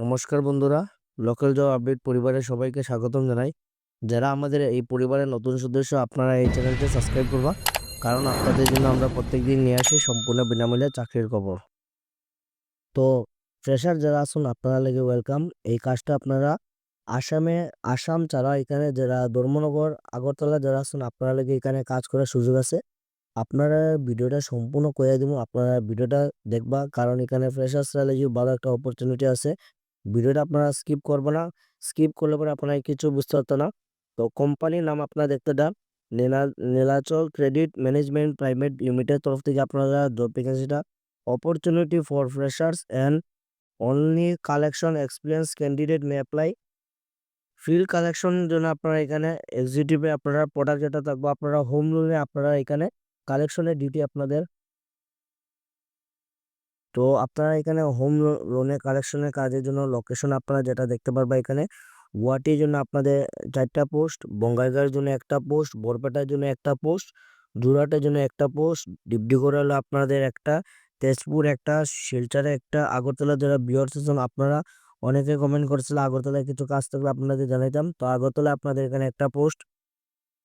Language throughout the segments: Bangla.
নমস্কার বন্ধুরা, লোকাল জব আপডেট পরিবারের সবাইকে স্বাগতম জানাই। যারা আমাদের এই পরিবারের নতুন সদস্য, আপনারা এই চ্যানেলটি সাবস্ক্রাইব করবা, কারণ আপনাদের জন্য আমরা প্রত্যেকদিন নিয়ে আসি সম্পূর্ণ বিনামূল্যে চাকরির খবর। তো, ফ্রেশার যারা আসুন আপনারা লেগে ওয়েলকাম। এই কাজটা আপনারা আসামে, আসাম ছাড়া এখানে যারা ধর্মনগর, আগরতলা যারা আসুন আপনারা লেগে এখানে কাজ করার সুযোগ আছে। আপনারা ভিডিওটা সম্পূর্ণ করে দিব আপনারা ভিডিওটা দেখবা, কারণ এখানে ফ্রেশার্সরা লেগে ভালো একটা অপরচুনিটি আছে। ভিডিওটা আপনারা স্কিপ করবে না। স্কিপ করলে পরে আপনারা কিছু বুঝতে পারতো না। তো কোম্পানির নাম আপনারা দেখতে দেন নীলা, Nilachal credit management private limited তরফ থেকে আপনারা job ভ্যাকেন্সিটা opportunity for freshers and only collection experience candidate may apply field collection জন্য আপনারা এখানে এক্সিকিউটিভে আপনারা প্রোডাক্ট যেটা থাকব, আপনারা হোম লোনে আপনারা এখানে কালেকশনের ডিউটি আপনাদের তো আপনারা এখানে হোম লোনের কালেকশনের কাজের জন্য লোকেশন আপনারা যেটা দেখতে পারবেন এখানে গুয়াহাটির জন্য আপনাদের চারটা পোস্ট বঙ্গাইগাঁওয়ের জন্য একটা পোস্ট বরপেটার জন্য একটা পোস্ট জুরাটের জন্য একটা পোস্ট ডিব্রুগড় হলো আপনাদের একটা তেজপুর একটা শিলচরে একটা আগরতলা যারা বিয়ার সেশন আপনারা অনেকে কমেন্ট করেছিল আগরতলায় কিছু কাজ থাকলে আপনাদের জানাইতাম। তো আগরতলা আপনাদের এখানে একটা পোস্ট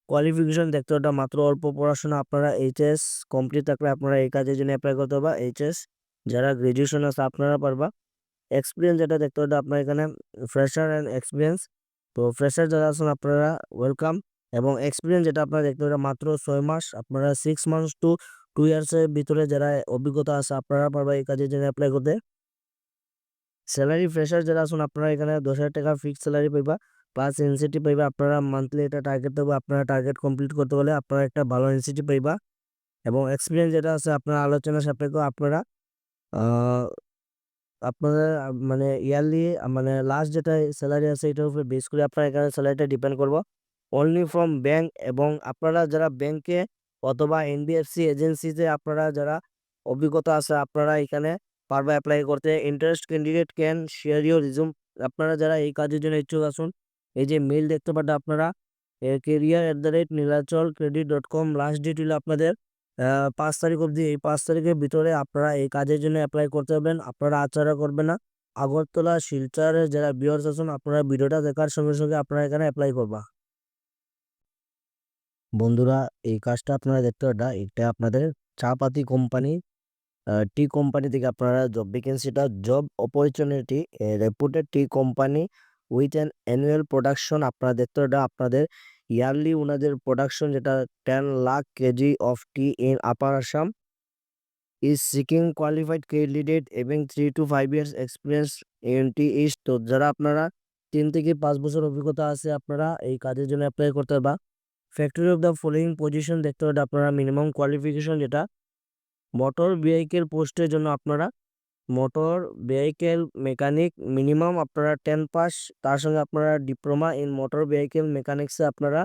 কোয়ালিফিকেশন দেখতে ওটা মাত্র অল্প পড়াশোনা আপনারা এইচএস কমপ্লিট থাকলে আপনারা এই কাজের জন্য অ্যাপ্লাই করতে পারবা এইচএস যারা গ্রাজুয়েশন আছে আপনারা পারবা। এক্সপিরিয়েন্স যেটা দেখতে ওটা আপনার এখানে ফ্রেশার অ্যান্ড এক্সপিরিয়েন্স তো ফ্রেশার যারা আছেন, আপনারা ওয়েলকাম এবং এক্সপিরিয়েন্স যেটা আপনারা দেখতে পারেন মাত্র ছয় মাস, আপনারা সিক্স মান্থস টু টু ইয়ার্সের ভিতরে যারা অভিজ্ঞতা আছে, আপনারা পারবা এই কাজের জন্য অ্যাপ্লাই করতে। স্যালারি ফ্রেশার যারা আছেন, আপনারা এখানে দশ হাজার টাকা ফিক্স স্যালারি পাইবা। প্লাস ইনসেন্টিভ পাইবা, আপনারা মান্থলি এটা টার্গেট দেবো, আপনারা টার্গেট কমপ্লিট করতে পারলে আপনারা একটা ভালো ইনসেন্টিভ পাইবা। এবং এক্সপিরিয়েন্স যেটা আছে, আপনার আলোচনা সাপেক্ষ আপনারা আপনাদের মানে ইয়ারলি মানে লাস্ট যেটা স্যালারি আছে, এটার উপরে বেস করে আপনার এখানে স্যালারিটা ডিপেন্ড করব। অনলি ফ্রম ব্যাংক এবং আপনারা যারা ব্যাংকে অথবা এনবিএফসি এজেন্সিতে আপনারা যারা অভিজ্ঞতা আছে, আপনারা এখানে পারবে অ্যাপ্লাই করতে interest candidate can share your resume আপনারা যারা এই কাজের জন্য ইচ্ছুক আসুন এই যে মেল দেখতে পারেন আপনারা career at the rate Nilachal credit dot com last date হলো আপনাদের। পাঁচ তারিখ অবধি, এই পাঁচ তারিখের ভিতরে আপনারা এই কাজের জন্য অ্যাপ্লাই করতে পারবেন। আপনারা আচারা করবেন না। আগরতলা, শিলচরে, যারা বিয়ার্স আছেন, আপনারা ভিডিওটা দেখার সঙ্গে সঙ্গে আপনারা এখানে অ্যাপ্লাই করবা। বন্ধুরা, এই কাজটা আপনারা দেখতে পারেন এটা আপনাদের চা পাতি কোম্পানি টি কোম্পানি থেকে আপনারা job ভ্যাকেন্সিটা job opportunity reputed tea company with an annual production আপনারা দেখতে পারেন আপনাদের ইয়ারলি ওনাদের প্রোডাকশন যেটা ten lakh KG of tea in upper Assam is seeking qualified candidate এবং three to five years experience in tea east তো যারা আপনারা তিন থেকে পাঁচ বছর অভিজ্ঞতা আছে, আপনারা এই কাজের জন্য অ্যাপ্লাই করতে বা factory of the following position দেখতে পারেন আপনারা মিনিমাম কোয়ালিফিকেশন যেটা মোটর ভেহিকেল পোস্টের জন্য আপনারা মোটর, ভেহিকেল, মেকানিক, মিনিমাম আপনারা টেন পাস, তার সঙ্গে আপনারা ডিপ্লোমা ইন মোটর, ভেহিকেল, মেকানিক্সে আপনারা,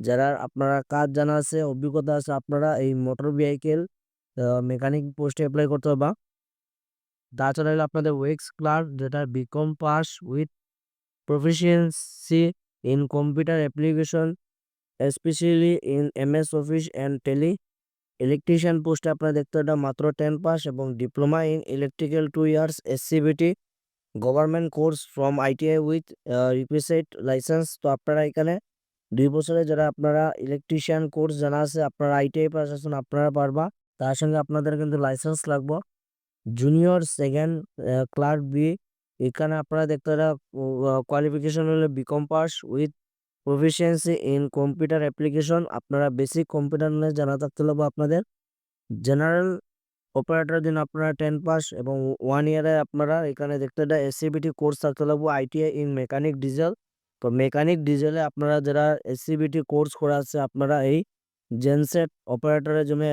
যারা আপনারা কাজ জানা আছে, অভিজ্ঞতা আছে, আপনারা এই মোটর, ভেহিকেল মেকানিক পোস্টে অ্যাপ্লাই করতে পারবা। তাছাড়া হলো আপনাদের ওয়েক্স ক্লার্ক যেটা BCom pass with proficiency in computer application specially in M S office and Tally electrician পোস্টে আপনারা দেখতে এটা মাত্র টেন পাস এবং diploma in electrical two years SCVT government course from ITI with repressed licence তো আপনারা এখানে দুই বছরে যারা আপনারা ইলেকট্রিশিয়ান কোর্স জানা আছে, আপনারা আইটিআই পাস আছেন আপনারা পারবা। তার সঙ্গে আপনাদের কিন্তু লাইসেন্স লাগবো। জুনিয়র সেকেন্ড ক্লার্ক বি এখানে আপনারা দেখতে কোয়ালিফিকেশন হলো BCom pass with proficiency in computer application আপনারা বেসিক কম্পিউটার নলেজ জানা থাকতে হবে আপনাদের। জেনারেল অপারেটরের জন্য আপনারা টেন পাস এবং ওয়ান ইয়ারে আপনারা এখানে দেখতে এটা এসসিবিটি কোর্স থাকতে লাগবো আইটিআই ইন মেকানিক ডিজেল তো মেকানিক ডিজেলে আপনারা যারা এসসিবিটি কোর্স করা আছে, আপনারা এই জেনসেট অপারেটরের জন্য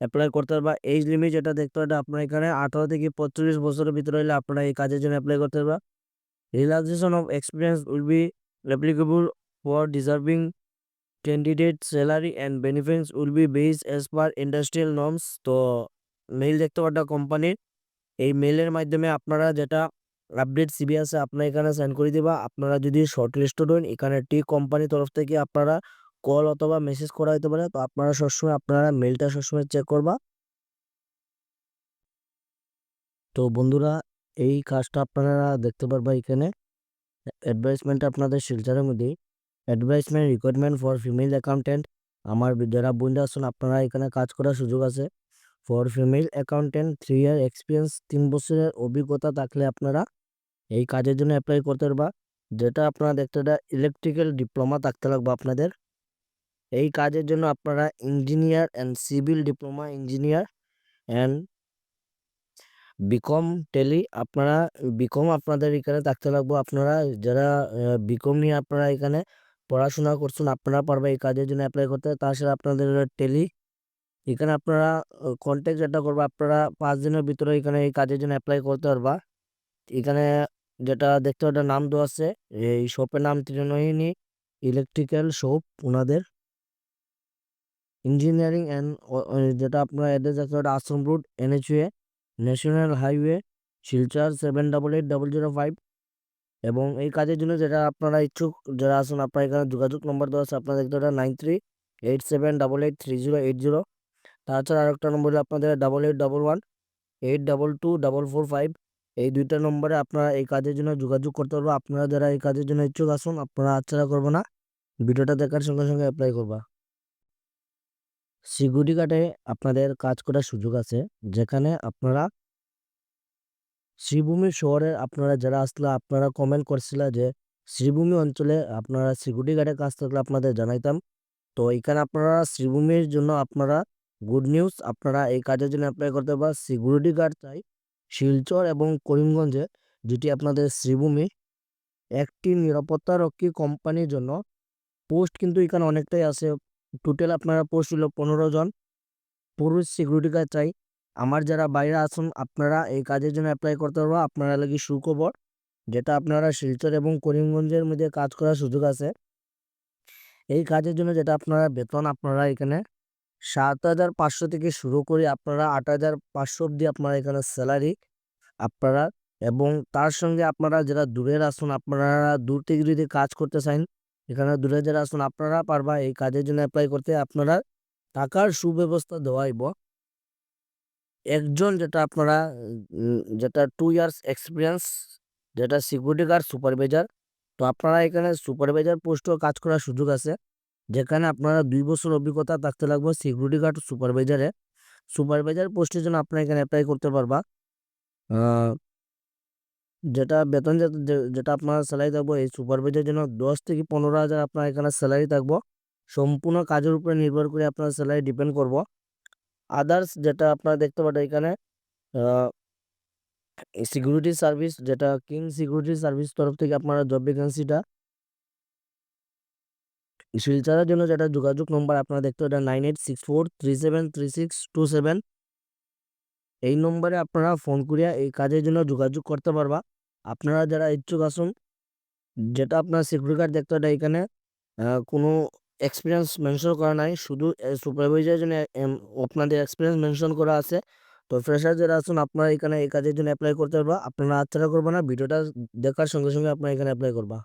অ্যাপ্লাই করতে পারবা। এজ লিমিট যেটা দেখতে হবে আপনার এখানে আঠারো থেকে পঁয়ত্রিশ বছরের ভিতরে হলে আপনারা এই কাজের জন্য অ্যাপ্লাই করতে পারবা। Relaxation of experience will be applicable for deserving candidate salary and benefits will be based as per industrial norms. তো মেইল দেখতে পাটা কোম্পানির এই মেইলের মাধ্যমে আপনারা যেটা আপডেট সিবি আছে আপনার এখানে সেন্ড করে দিবা। আপনারা যদি শর্ট লিস্টেড হন এখানে টি কোম্পানির তরফ থেকে আপনারা কল অথবা মেসেজ করা হতে পারে। তো আপনারা সবসময় আপনারা মেলটা সবসময় চেক করবা। তো বন্ধুরা, এই কাজটা আপনারা দেখতে পারবা এখানে। অ্যাডভার্টাইজমেন্ট আপনাদের শিলচরের মধ্যেই advertisement recruitment for female accountant আমার যারা বন্ধু আছেন আপনারা এখানে কাজ করার সুযোগ আছে। For female accountant three year experience তিন বছরের অভিজ্ঞতা থাকলে আপনারা এই কাজের জন্য অ্যাপ্লাই করতে পারবা। যেটা আপনারা দেখতে ইলেকট্রিক্যাল ডিপ্লোমা থাকতে লাগবে আপনাদের। এই কাজের জন্য আপনারা engineer and civil diploma engineer and BCom Tally আপনারা বিকম আপনাদের এখানে থাকতে লাগবো। আপনারা যারা বিকম নিয়ে আপনারা এখানে পড়াশোনা করছেন, আপনারা পারবে এই কাজের জন্য অ্যাপ্লাই করতে। তাছাড়া আপনাদের টেলি এখানে আপনারা কন্ট্যাক্ট যেটা করবে, আপনারা পাঁচ দিনের ভিতরে এখানে এই কাজের জন্য অ্যাপ্লাই করতে পারবা। এখানে যেটা দেখতে ওটা নাম দেওয়া আছে। এই শপের নাম ত্রিনয়নী ইলেকট্রিক্যাল শপ ওনাদের ইঞ্জিনিয়ারিং অ্যান্ড যেটা আপনারা অ্যাড্রেস আছে ওটা Ashram road NH way national highway Silchar seven double eight double zero five এবং এই কাজের জন্য যেটা আপনারা ইচ্ছুক, যারা আসুন আপনার এখানে যোগাযোগ নম্বর দেওয়া আছে, আপনাদের দেখতে nine three eight seven double eight three zero eight zero তাছাড়া আরেকটা নম্বর আপনাদের double eight double one eight double two double four five এই দুইটা নম্বরে আপনারা এই কাজের জন্য যোগাযোগ করতে পারব আপনারা যারা এই কাজের জন্য ইচ্ছুক আসুন আপনারা আচ্ছাড়া করব না। ভিডিওটা দেখার সঙ্গে সঙ্গে অ্যাপ্লাই করবা। সিকিউরিটি গার্ডে আপনাদের কাজ করার সুযোগ আছে। যেখানে আপনারা শ্রীভূমি শহরে আপনারা যারা আসলে আপনারা কমেন্ট করছিল যে শ্রীভূমি অঞ্চলে আপনারা সিকিউরিটি গার্ডের কাজ থাকলে আপনাদের জানাইতাম। তো এখানে আপনারা শ্রীভূমির জন্য আপনারা গুড নিউজ আপনারা এই কাজের জন্য অ্যাপ্লাই করতে পারেন সিকিউরিটি গার্ড চাই শিলচর এবং করিমগঞ্জে, যেটি আপনাদের শ্রীভূমি একটি নিরাপত্তারক্ষী কোম্পানির জন্য। পোস্ট কিন্তু এখানে অনেকটাই আছে। টোটাল আপনারা পোস্ট পনেরো জন। পুরুষ সিকিউরিটি গার্ড চাই। আমার যারা বাইরে আছেন, আপনারা এই কাজের জন্য অ্যাপ্লাই করতে পারব। আপনারা লাগি সুখবর, যেটা আপনারা শিলচর এবং করিমগঞ্জের মধ্যে কাজ করার সুযোগ আছে। এই কাজের জন্য যেটা আপনারা বেতন, আপনারা এখানে সাত হাজার পাঁচশো থেকে শুরু করে আপনারা আট হাজার পাঁচশো অব্দি আপনারা এখানে স্যালারি আপনারা এবং তার সঙ্গে আপনারা যারা দূরের আসুন আপনারা দূর থেকে যদি কাজ করতে চান এখানে দূরে যারা আসুন আপনারা পারবা এই কাজের জন্য অ্যাপ্লাই করতে। আপনারা টাকার সুব্যবস্থা দেওয়াইব। একজন যেটা আপনারা যেটা টু ইয়ার্স এক্সপিরিয়েন্স যেটা সিকিউরিটি গার্ড সুপারভাইজার তো আপনারা এখানে সুপারভাইজার পোস্টেও কাজ করার সুযোগ আছে। যেখানে আপনারা দুই বছর অভিজ্ঞতা থাকতে লাগবে সিকিউরিটি গার্ড সুপারভাইজারে সুপারভাইজার পোস্টের জন্য আপনারা এখানে অ্যাপ্লাই করতে পারবা। যেটা বেতন যেটা- আপনার স্যালারি থাকব, এই সুপারভাইজার জন্য দশ থেকে পনেরো হাজার আপনার এখানে স্যালারি থাকব। সম্পূর্ণ কাজের উপরে নির্ভর করে আপনার স্যালারি ডিপেন্ড করব। আদার্স যেটা আপনারা দেখতে পারেন এখানে সিকিউরিটি সার্ভিস যেটা কিং সিকিউরিটি সার্ভিস তরফ থেকে আপনারা জব ভ্যাকেন্সিটা শিলচরের জন্য যেটা যোগাযোগ নম্বর আপনারা দেখতে পারেন nine eight six four three seven three six two seven এই নম্বরে আপনারা ফোন করিয়া এই কাজের জন্য যোগাযোগ করতে পারবা। আপনারা যারা ইচ্ছুক আসুন যেটা আপনার সিকিউরিটি গার্ড দেখতে পারেন এখানে কোনো এক্সপিরিয়েন্স মেনশন করা নাই, শুধু সুপারভাইজারের জন্য আপনাদের এক্সপিরিয়েন্স মেনশন করা আছে। তো ফ্রেশার যারা আসুন আপনারা এখানে এই কাজের জন্য অ্যাপ্লাই করতে পারবা। আপনারা আচ্ছাড়া করব না, ভিডিওটা দেখার সঙ্গে সঙ্গে আপনারা এখানে অ্যাপ্লাই করবা।